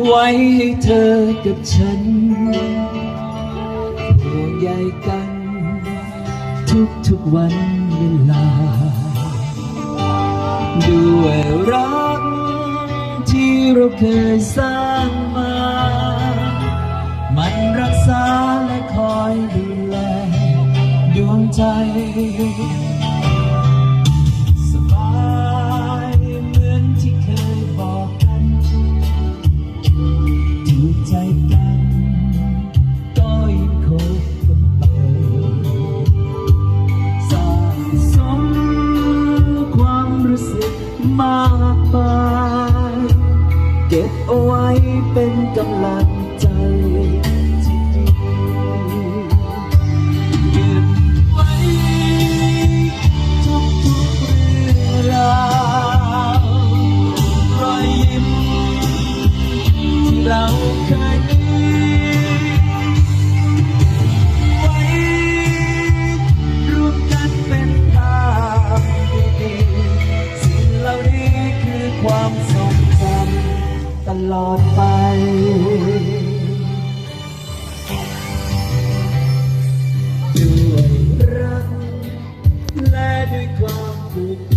ไว้ให้เธอกับฉันห่วงใยกัน ทุกทุกวันเวลา ด้วยรักที่เราเคยสร้างมา มันรักษาและคอยดูแลดวงใจ เป็นกำลังใจที่ดีเก็บไว้ทุกทุกเรื่องราวรอยยิ้มที่เราเคยมีไว้ร่วมกันเป็นภาพดีๆสิ่งเหล่านี้คือความ ลอดไป ด้วยรักและด้วยความผูก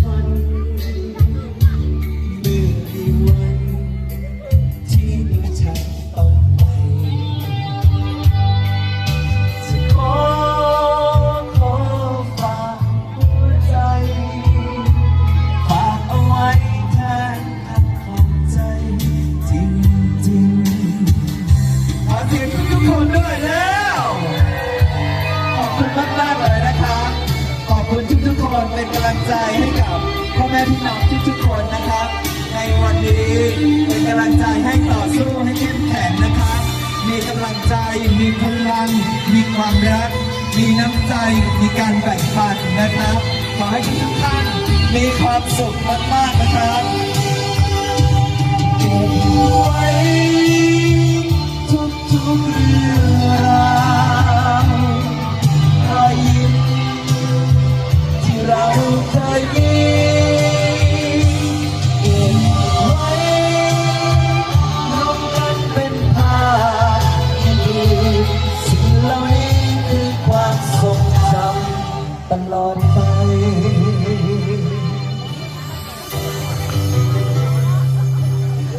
เสียงทุกๆคนด้วยแล้ว ขอบคุณมากมากๆเลยนะครับขอบคุณทุกๆคนเป็นกำลังใจให้กับพ่อแม่พี่น้องทุกๆคนนะครับ ในวันนี้เป็นกำลังใจให้ต่อสู้ให้เข้มแข็งนะครับมีกำลังใจมีพลัง มีความรัก มีน้ำใจ มีการแบ่งปันนะครับ ขอให้ทุกท่านมีความสุขมากๆนะครับ